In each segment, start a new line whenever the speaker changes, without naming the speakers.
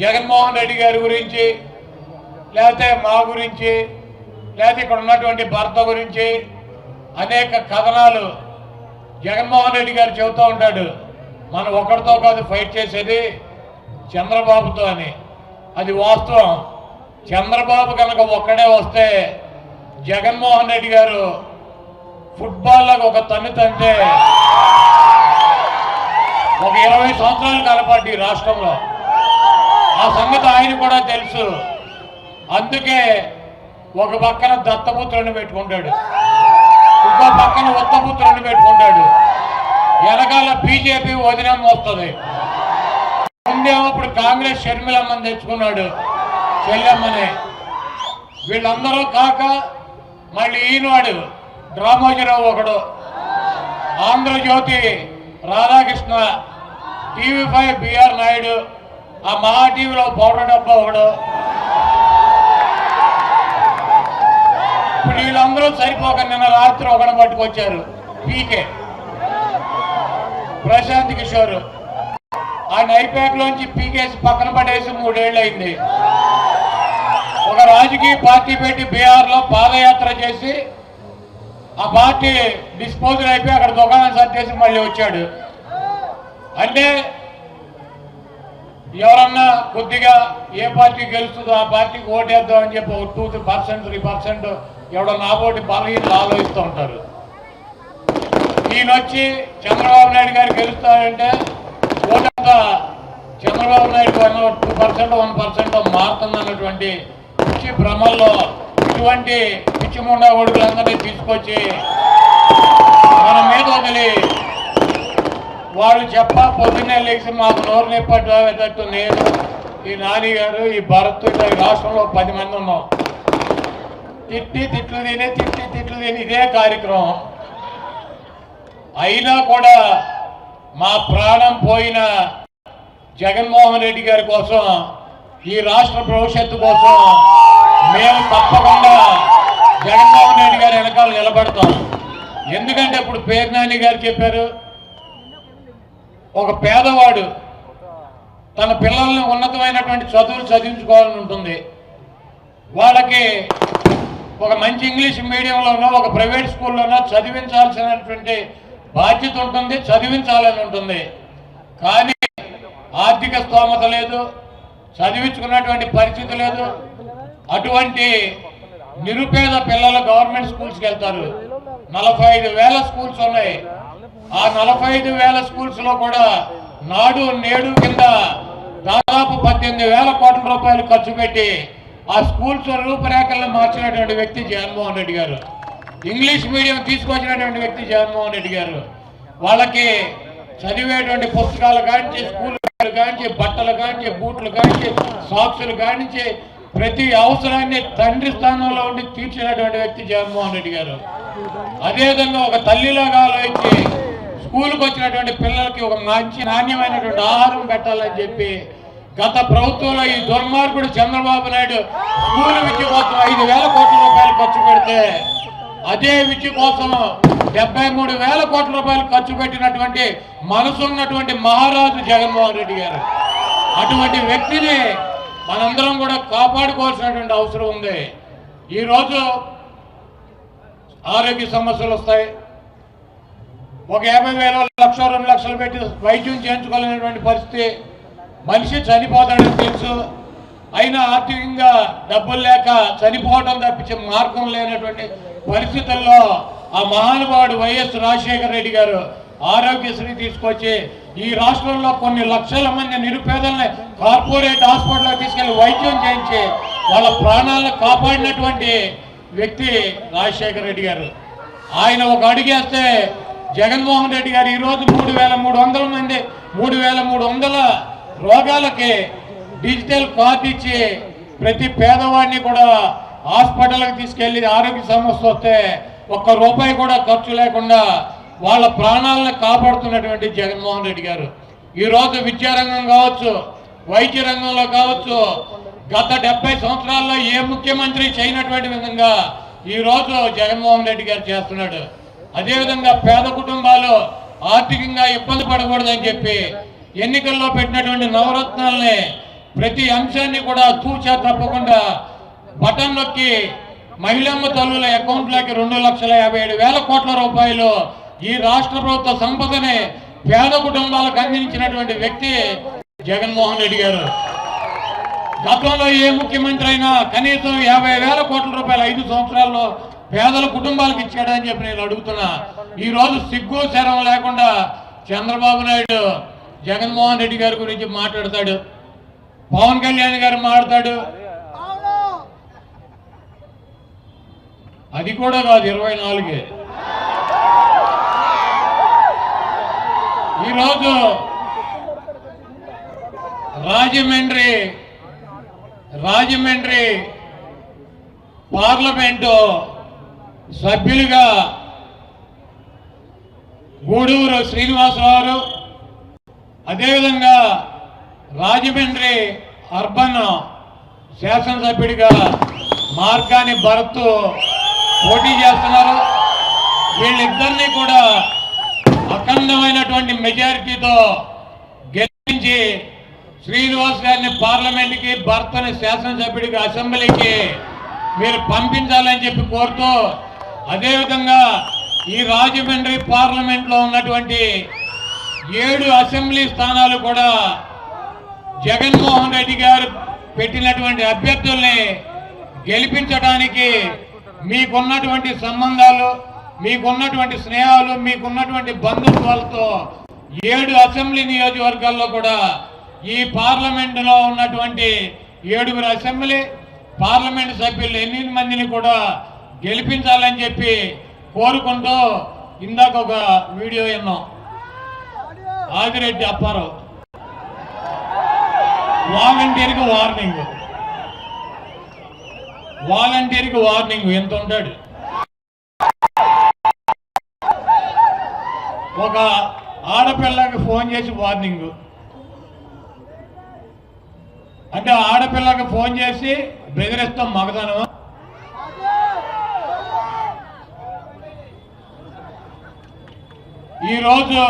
జగన్మోహన్ రెడ్డి గారి గురించి లేకపోతే మా గురించి లేకపోతే ఇక్కడ ఉన్నటువంటి భర్త గురించి అనేక కథనాలు జగన్మోహన్ రెడ్డి గారు చెబుతూ ఉంటాడు. మనం ఒకరితో కాదు ఫైట్ చేసేది చంద్రబాబుతో అని. అది వాస్తవం. చంద్రబాబు కనుక ఒక్కడే వస్తే జగన్మోహన్ రెడ్డి గారు ఫుట్బాల్లకు ఒక తన్ను తంటే ఒక ఇరవై సంవత్సరాలు కలపాటి రాష్ట్రంలో. ఆ సంగతి ఆయన కూడా తెలుసు. అందుకే ఒక పక్కన దత్తపుత్రుని పెట్టుకుంటాడు. ఇంకో పక్కన ఉత్తపుత్రుని పెట్టుకుంటాడు. వెనకాల బీజేపీ వదినం వస్తుంది. ముందేమో ఇప్పుడు కాంగ్రెస్ షర్మిలమ్మని తెచ్చుకున్నాడు చెల్లెమ్మని. వీళ్ళందరూ కాక మళ్ళీ ఈనాడు రామోజీరావు ఒకడు. Andhrajyothi Radhakrishna TV five BR Naidu ఆ మహా టీవీలో పౌడర్ డబ్బా ఒకడు ఇప్పుడు వీళ్ళందరూ సరిపోక నిన్న రాత్రి ఒకడు పట్టుకొచ్చారు పీకే. ప్రశాంత్ కిషోర్. ఆయన ఐపాక్లోంచి పీకేసి పక్కన పడేసి మూడేళ్ళు అయింది ఒక రాజకీయ పార్టీ పెట్టి బీహార్లో పాదయాత్ర చేసి ఆ పార్టీ డిస్పోజల్ అయిపోయి అక్కడ దుకాణం సర్చేసి మళ్ళీ వచ్చాడు. అంటే ఎవరన్నా కొద్దిగా ఏ పార్టీ గెలుస్తుందో ఆ పార్టీకి ఓటేద్దాం అని చెప్పి ఒక two three percent three percent ఎవడో నా ఓటు బలహీనలు ఆలోచిస్తూ ఉంటారు. ఈయనొచ్చి చంద్రబాబు నాయుడు గారు గెలుస్తారంటే ఓటంతా Chandrababu Naidu one two percent one percent మారుతుందన్నటువంటి పిచ్చి భ్రమల్లో ఇటువంటి పిచ్చిముండ ఒడుగులందరినీ తీసుకొచ్చి మన మీద వదిలి వాళ్ళు చెప్ప పొద్దున్నే లేచి మాకు నోరు నిప్పట్టు నేను ఈ నాని గారు ఈ భరత్ ఈ రాష్ట్రంలో పది మంది ఉన్నాం. తిట్టి తిట్లు తిని తిట్టి తిట్లు తిని ఇదే కార్యక్రమం. అయినా కూడా మా ప్రాణం పోయిన జగన్మోహన్ రెడ్డి గారి కోసం ఈ రాష్ట్ర భవిష్యత్తు కోసం మేము తప్పకుండా జగన్మోహన్ రెడ్డి గారి వెనకాల నిలబడతాం. ఎందుకంటే ఇప్పుడు పేర్నాని గారు చెప్పారు ఒక పేదవాడు తన పిల్లల్ని ఉన్నతమైనటువంటి చదువులు చదివించుకోవాలని ఉంటుంది. వాళ్ళకి ఒక మంచి ఇంగ్లీష్ మీడియంలోనో ఒక ప్రైవేట్ స్కూల్లోనో చదివించాల్సినటువంటి బాధ్యత ఉంటుంది చదివించాలని ఉంటుంది. కానీ ఆర్థిక స్తోమత లేదు చదివించుకున్నటువంటి పరిస్థితి లేదు. అటువంటి నిరుపేద పిల్లలు గవర్నమెంట్ స్కూల్స్కి వెళ్తారు. నలభై ఐదు వేల స్కూల్స్ ఉన్నాయి. ఆ నలభై ఐదు వేల స్కూల్స్లో కూడా నాడు నేడు కింద దాదాపు పద్దెనిమిది వేల కోట్ల రూపాయలు ఖర్చు పెట్టి ఆ స్కూల్స్ రూపురేఖలను మార్చినటువంటి వ్యక్తి జగన్మోహన్ రెడ్డి గారు. ఇంగ్లీష్ మీడియం తీసుకొచ్చినటువంటి వ్యక్తి జగన్మోహన్ రెడ్డి గారు. వాళ్ళకి చదివేటువంటి పుస్తకాలు కానించి స్కూల్ కానించి బట్టలు కానించి బూట్లు కానించి సాక్సులు కానించి ప్రతి అవసరాన్ని తండ్రి స్థానంలో ఉండి తీర్చినటువంటి వ్యక్తి జగన్మోహన్ రెడ్డి గారు. అదేవిధంగా ఒక తల్లిలాగా ఆలోచించి స్కూల్కి వచ్చినటువంటి పిల్లలకి ఒక మంచి నాణ్యమైనటువంటి ఆహారం పెట్టాలని చెప్పి గత ప్రభుత్వంలో ఈ దుర్మార్గుడు చంద్రబాబు నాయుడు స్కూల్ విద్య కోసం ఐదు వేల కోట్ల రూపాయలు ఖర్చు పెడితే అదే విద్య కోసం డెబ్బై మూడు వేల కోట్ల రూపాయలు ఖర్చు పెట్టినటువంటి మనసు ఉన్నటువంటి మహారాజు జగన్మోహన్ రెడ్డి గారు. అటువంటి వ్యక్తిని మనందరం కూడా కాపాడుకోవాల్సినటువంటి అవసరం ఉంది. ఈరోజు ఆరోగ్య సమస్యలు వస్తాయి ఒక యాభై వేల లక్ష రెండు లక్షలు పెట్టి వైద్యం చేయించుకోలేనటువంటి పరిస్థితి. మనిషి చనిపోతాడని తెలుసు. అయినా ఆర్థికంగా డబ్బులు లేక చనిపోవడం తప్పించే మార్గం లేనటువంటి పరిస్థితుల్లో ఆ మహానుభావుడు వైఎస్ రాజశేఖర రెడ్డి గారు ఆరోగ్యశ్రీ తీసుకొచ్చి ఈ రాష్ట్రంలో కొన్ని లక్షల మంది నిరుపేదల్ని కార్పొరేట్ హాస్పిటల్లో తీసుకెళ్ళి వైద్యం చేయించి వాళ్ళ ప్రాణాలను కాపాడినటువంటి వ్యక్తి రాజశేఖర రెడ్డి గారు. ఆయన ఒక అడిగేస్తే జగన్మోహన్ రెడ్డి గారు ఈరోజు మూడు వేల మూడు వందల మంది మూడు వేల మూడు వందల రోగాలకి డిజిటల్ కార్డు ఇచ్చి ప్రతి పేదవాడిని కూడా హాస్పిటల్కి తీసుకెళ్ళి ఆరోగ్య సమస్య వస్తే ఒక్క రూపాయి కూడా ఖర్చు లేకుండా వాళ్ళ ప్రాణాలను కాపాడుతున్నటువంటి జగన్మోహన్ రెడ్డి గారు. ఈరోజు విద్యారంగం కావచ్చు వైద్య రంగంలో కావచ్చు గత డెబ్బై సంవత్సరాల్లో ఏ ముఖ్యమంత్రి చేయనటువంటి విధంగా ఈరోజు జగన్మోహన్ రెడ్డి గారు చేస్తున్నాడు. అదేవిధంగా పేద కుటుంబాలు ఆర్థికంగా ఇబ్బంది పడకూడదని చెప్పి ఎన్నికల్లో పెట్టినటువంటి నవరత్నాలని ప్రతి అంశాన్ని కూడా తూచా తప్పకుండా బటన్ నొక్కి మహిళమ్మ తల్లుల అకౌంట్లోకి రెండు లక్షల యాభై ఏడు వేల కోట్ల రూపాయలు ఈ రాష్ట్ర ప్రభుత్వ సంపదని పేద కుటుంబాలకు అందించినటువంటి వ్యక్తి జగన్మోహన్ రెడ్డి గారు. గతంలో ఏ ముఖ్యమంత్రి అయినా కనీసం యాభై వేల కోట్ల రూపాయలు ఐదు సంవత్సరాల్లో పేదల కుటుంబాలకు ఇచ్చాడని చెప్పి నేను అడుగుతున్నా. ఈ రోజు సిగ్గు శరం లేకుండా చంద్రబాబు నాయుడు జగన్మోహన్ రెడ్డి గారి గురించి మాట్లాడతాడు. పవన్ కళ్యాణ్ గారు మాట్లాడతాడు. అది కూడా కాదు ఇరవై నాలుగే. ఈరోజు రాజమండ్రి రాజమండ్రి పార్లమెంటు సభ్యులుగా గూడూరు శ్రీనివాసరావు అదేవిధంగా రాజమండ్రి అర్బన్ శాసనసభ్యుడిగా మార్గాని భరత్ పోటీ చేస్తున్నారు. వీళ్ళిద్దరినీ కూడా అఖండమైనటువంటి మెజారిటీతో గెలిపించి శ్రీనివాస్ గారిని పార్లమెంట్కి భర్తని శాసనసభ్యుడికి అసెంబ్లీకి మీరు పంపించాలని చెప్పి కోరుతూ అదేవిధంగా ఈ రాజమండ్రి పార్లమెంట్లో ఉన్నటువంటి ఏడు అసెంబ్లీ స్థానాలు కూడా జగన్మోహన్ రెడ్డి గారు పెట్టినటువంటి అభ్యర్థుల్ని గెలిపించడానికి మీకున్నటువంటి సంబంధాలు మీకున్నటువంటి స్నేహాలు మీకున్నటువంటి బంధుత్వాలతో ఏడు అసెంబ్లీ నియోజకవర్గాల్లో కూడా ఈ పార్లమెంటులో ఉన్నటువంటి ఏడుగురు అసెంబ్లీ పార్లమెంట్ సభ్యులు ఎనిమిది మందిని కూడా గెలిపించాలని చెప్పి కోరుకుంటూ ఇందాక ఒక వీడియో విన్నాం. ఆదిరెడ్డి అప్పారావు. వాలంటీర్కి వార్నింగ్. వాలంటీర్కి వార్నింగ్. ఎంత ఉంటాడు? ఒక ఆడపిల్లకి ఫోన్ చేసి వార్నింగ్. అంటే ఆడపిల్లకి ఫోన్ చేసి బెదిరిస్తాం మగదనమా ఈరోజు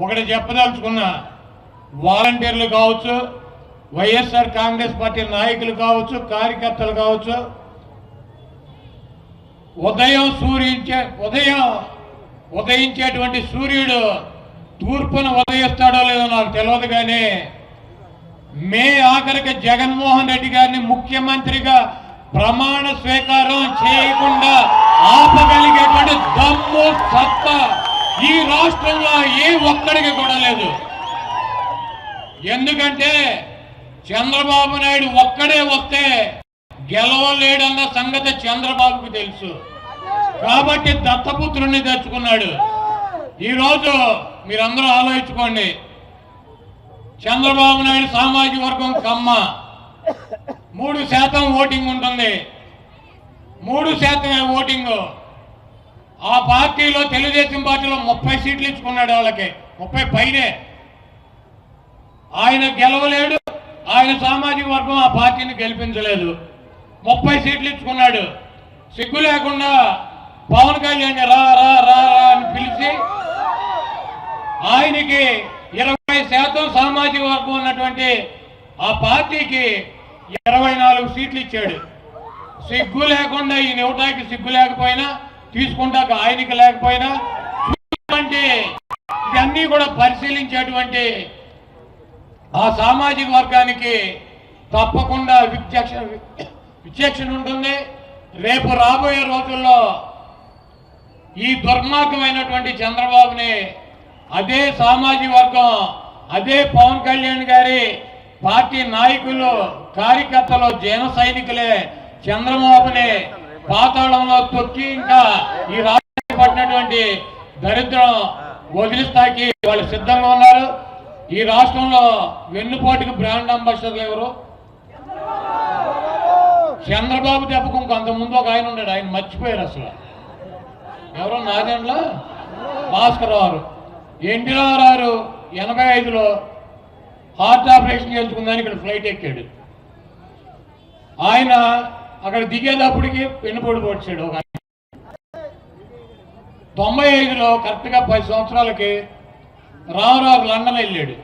ఒకటి చెప్పదలుచుకున్నా వాలంటీర్లు కావచ్చు వైఎస్ఆర్ కాంగ్రెస్ పార్టీ నాయకులు కావచ్చు కార్యకర్తలు కావచ్చు ఉదయం సూర్యించే ఉదయం ఉదయించేటువంటి సూర్యుడు తూర్పున ఉదయిస్తాడో లేదో నాకు తెలియదు కానీ మే ఆఖరికి జగన్మోహన్ రెడ్డి గారిని ముఖ్యమంత్రిగా ప్రమాణ స్వీకారం చేయకుండా ఆపగలిగేటువంటి దమ్ము సత్తా ఈ రాష్ట్రంలో ఏ ఒక్కడికి కూడా లేదు. ఎందుకంటే చంద్రబాబు నాయుడు ఒక్కడే వస్తే గెలవలేడన్న సంగతి చంద్రబాబుకు తెలుసు. కాబట్టి దత్తపుత్రుని తెచ్చుకున్నాడు. ఈరోజు మీరందరూ ఆలోచించుకోండి. చంద్రబాబు నాయుడు సామాజిక వర్గం కమ్మ. మూడు శాతం ఓటింగ్ ఉంటుంది. మూడు శాతమే ఓటింగు. ఆ పార్టీలో తెలుగుదేశం పార్టీలో ముప్పై సీట్లు ఇచ్చుకున్నాడు వాళ్ళకి. ముప్పై పైనే. ఆయన గెలవలేడు ఆయన సామాజిక వర్గం ఆ పార్టీని గెలిపించలేదు. ముప్పై సీట్లు ఇచ్చుకున్నాడు. సిగ్గు లేకుండా పవన్ కళ్యాణ్ రా రా రా రా అని పిలిచి ఆయనకి ఇరవై శాతం సామాజిక వర్గం ఉన్నటువంటి ఆ పార్టీకి ఇరవై నాలుగు సీట్లు ఇచ్చాడు. సిగ్గు లేకుండా ఈ ఇవ్వటానికి సిగ్గు లేకపోయినా తీసుకుంటాక ఆయనకి లేకపోయినా ఇవన్నీ కూడా పరిశీలించేటువంటి ఆ సామాజిక వర్గానికి తప్పకుండా విచక్ష విచక్షణ ఉంటుంది. రేపు రాబోయే రోజుల్లో ఈ దుర్మార్గమైనటువంటి చంద్రబాబుని అదే సామాజిక వర్గం అదే పవన్ కళ్యాణ్ గారి పార్టీ నాయకులు కార్యకర్తలు జన సైనికులే చంద్రబాబుని పాతాళంలో తొక్కి ఇంకా ఈ రాష్ట్రానికి పడినటువంటి దరిద్రం వదిలిస్తాకి వాళ్ళు సిద్ధంగా ఉన్నారు. ఈ రాష్ట్రంలో వెన్నుపోటుకి బ్రాండ్ అంబాసిడర్లు ఎవరు? చంద్రబాబు దెబ్బకు ఇంకొంత ముందు ఒక ఆయన ఉన్నాడు ఆయన మర్చిపోయారు అసలు. ఎవరో నాదేండ్లో? భాస్కర్ గారు ఎన్టీ రామారావు ఎనభై ఐదులో హార్ట్ ఆపరేషన్ చేసుకుందని ఇక్కడ ఫ్లైట్ ఎక్కాడు. ఆయన అక్కడ దిగేటప్పటికి పెన్నుపొడి పొడిచాడు ఒక తొంభై ఐదులో కరెక్ట్గా పది సంవత్సరాలకి రామరావు లండన్ వెళ్ళాడు.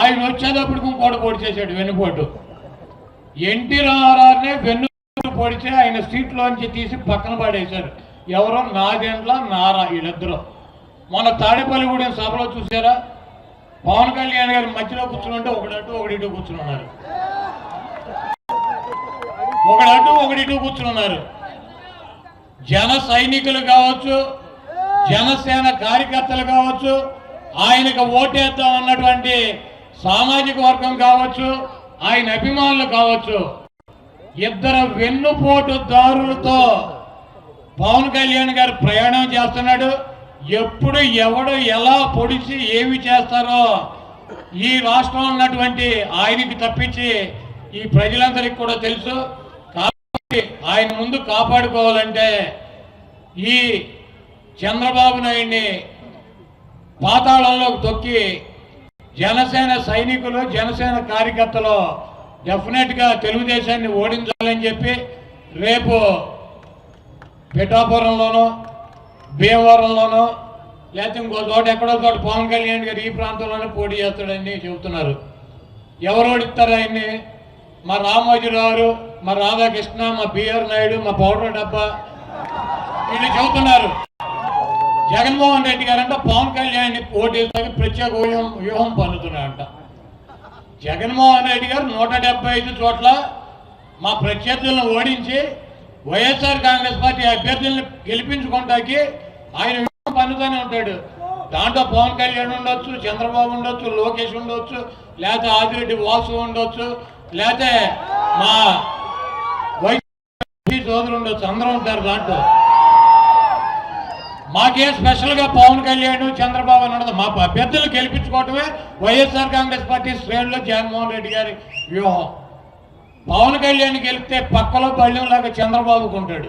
ఆయన వచ్చేటప్పటికి ఇంకోటి పొడి చేశాడు వెన్నుపోటు. ఎన్టీ రామారావునే వెన్ను పొడిచి ఆయన సీట్లోంచి తీసి పక్కన పడేశారు. ఎవరో నాదేండ్ల నారా వీళ్ళిద్దరూ. మన తాడేపల్లిగూడెం సభలో చూసారా? పవన్ కళ్యాణ్ గారి మధ్యలో కూర్చుని ఉంటే ఒకటి అటు ఒకటి ఇటు కూర్చుని ఉన్నారు. ఒకడు అటు ఒకటి ఇటు కూర్చున్నారు జన సైనికులు కావచ్చు జనసేన కార్యకర్తలు కావచ్చు ఆయనకు ఓటేద్దాం అన్నటువంటి సామాజిక వర్గం కావచ్చు ఆయన అభిమానులు కావచ్చు ఇద్దరు వెన్నుపోటుదారులతో పవన్ కళ్యాణ్ గారు ప్రయాణం చేస్తున్నాడు. ఎప్పుడు ఎవడు ఎలా పొడిచి ఏమి చేస్తారో ఈ రాష్ట్రంలో ఉన్నటువంటి ఆయనకి తప్పించి ఈ ప్రజలందరికీ కూడా తెలుసు. ఆయన ముందు కాపాడుకోవాలంటే ఈ చంద్రబాబు నాయుడిని పాతాళంలోకి తొక్కి జనసేన సైనికులు జనసేన కార్యకర్తలు డెఫినెట్గా తెలుగుదేశాన్ని ఓడించాలని చెప్పి రేపు పిఠాపురంలోనో భీమవరంలోనో లేకపోతే ఇంకో చోట ఎక్కడో చోట పవన్ కళ్యాణ్ గారు ఈ ప్రాంతంలోనే పోటీ చేస్తాడని చెబుతున్నారు. ఎవరు ఓడిస్తారు ఆయన్ని? మా రామోజీరావు గారు మా రాధాకృష్ణ మా బిఆర్ నాయుడు మా పౌడర్ డబ్బా. వీళ్ళు చెబుతున్నారు. జగన్మోహన్ రెడ్డి గారంట పవన్ కళ్యాణ్ ఓటేసాక ప్రత్యేక వ్యూహం వ్యూహం పన్నుతున్నారంట. జగన్మోహన్ రెడ్డి గారు నూట ఐదు చోట్ల మా ప్రత్యర్థులను ఓడించి వైఎస్ఆర్ కాంగ్రెస్ పార్టీ అభ్యర్థులను గెలిపించుకోవడానికి ఆయన వ్యూహం పన్నుతూనే ఉంటాడు. దాంట్లో పవన్ కళ్యాణ్ ఉండొచ్చు చంద్రబాబు ఉండొచ్చు లోకేష్ ఉండొచ్చు లేకపోతే ఆదిరెడ్డి వాసు ఉండొచ్చు లేకపోతే మా వైసీపీ ఉండొచ్చు అందరూ ఉంటారు దాంట్లో. మాకే స్పెషల్గా పవన్ కళ్యాణ్ చంద్రబాబు అని ఉండదు. మా అభ్యర్థులు గెలిపించుకోవటమే వైఎస్ఆర్ కాంగ్రెస్ పార్టీ శ్రేణుల్లో జగన్మోహన్ రెడ్డి గారి వ్యూహం. పవన్ కళ్యాణ్ గెలిపితే పక్కలో పళ్ళెం లాగా చంద్రబాబుకు ఉంటాడు.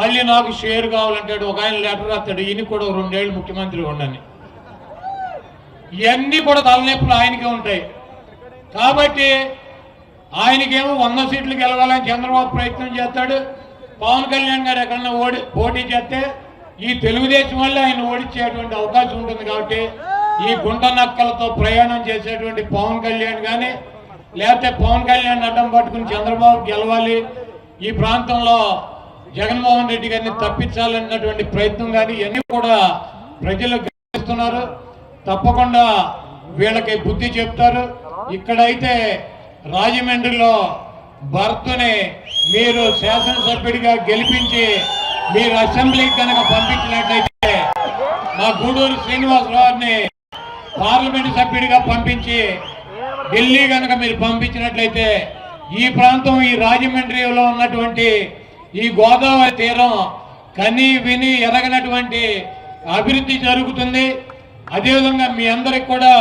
మళ్ళీ నాకు షేర్ కావాలంటాడు ఒక ఆయన లెటర్ రాస్తాడు ఈయన కూడా రెండేళ్ళు ముఖ్యమంత్రి ఉండని. ఇవన్నీ కూడా తలనొప్పులు ఆయనకే ఉంటాయి. కాబట్టి ఆయనకేమో వంద సీట్లు గెలవాలని చంద్రబాబు ప్రయత్నం చేస్తాడు. పవన్ కళ్యాణ్ గారు ఎక్కడన్నా ఓడి పోటీ చేస్తే ఈ తెలుగుదేశం వల్ల ఆయన ఓడించేటువంటి అవకాశం ఉంటుంది కాబట్టి ఈ గుంట నక్కలతో ప్రయాణం చేసేటువంటి పవన్ కళ్యాణ్ కానీ లేకపోతే పవన్ కళ్యాణ్ అడ్డం పట్టుకుని చంద్రబాబు గెలవాలి. ఈ ప్రాంతంలో జగన్మోహన్ రెడ్డి గారిని తప్పించాలన్నటువంటి ప్రయత్నం కానీ ఇవన్నీ కూడా ప్రజలు గమనిస్తున్నారు. తప్పకుండా వీళ్ళకి బుద్ధి చెప్తారు. ఇక్కడైతే రాజమండ్రిలో భర్తని మీరు శాసనసభ్యుడిగా గెలిపించి మీరు అసెంబ్లీకి కనుక పంపించినట్లయితే మా గూడూరు శ్రీనివాసరావుని పార్లమెంట్ సభ్యుడిగా పంపించి ఢిల్లీ కనుక మీరు పంపించినట్లయితే ఈ ప్రాంతం ఈ రాజమండ్రిలో ఉన్నటువంటి ఈ గోదావరి తీరం కని విని ఎరగనటువంటి అభివృద్ధి జరుగుతుంది. అదేవిధంగా మీ అందరికి కూడా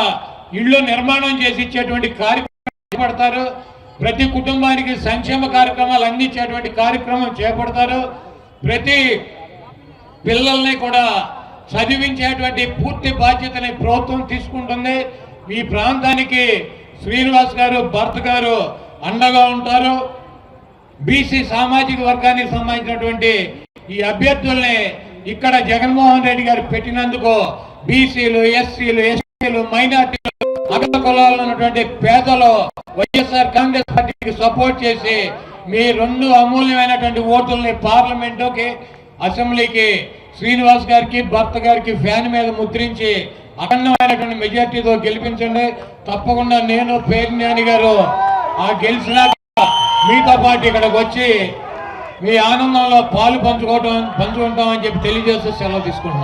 ఇళ్ళు నిర్మాణం చేసి ఇచ్చేటువంటి కార్యక్రమం చేపడతారు. ప్రతి కుటుంబానికి సంక్షేమ కార్యక్రమాలు అందించేటువంటి కార్యక్రమం చేపడతారు. ప్రతి పిల్లల్ని కూడా చదివించేటువంటి పూర్తి బాధ్యతని ప్రభుత్వం తీసుకుంటుంది. ఈ ప్రాంతానికి శ్రీనివాస్ గారు భర్త గారు అండగా ఉంటారు. బీసీ సామాజిక వర్గానికి సంబంధించినటువంటి ఈ అభ్యర్థుల్ని ఇక్కడ జగన్మోహన్ రెడ్డి గారు పెట్టినందుకు బీసీలు ఎస్సీలు ఎస్టీలు మైనార్టీలు అగ్ర కులాలు ఉన్నటువంటి పేదలు వైఎస్ఆర్ కాంగ్రెస్ పార్టీకి సపోర్ట్ చేసి మీ రెండు అమూల్యమైనటువంటి ఓటుల్ని పార్లమెంటుకి అసెంబ్లీకి శ్రీనివాస్ గారికి భర్త గారికి ఫ్యాన్ మీద ముద్రించి అఖండమైనటువంటి మెజార్టీతో గెలిపించండి. తప్పకుండా నేను పేర్నాని గారు ఆ గెలిచినాక మీతో పాటు ఇక్కడికి వచ్చి మీ ఆనందంలో పాలు పంచుకోవటం పంచుకుంటామని చెప్పి తెలియజేస్తూ సెలవు తీసుకుంటున్నాం